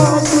Lord.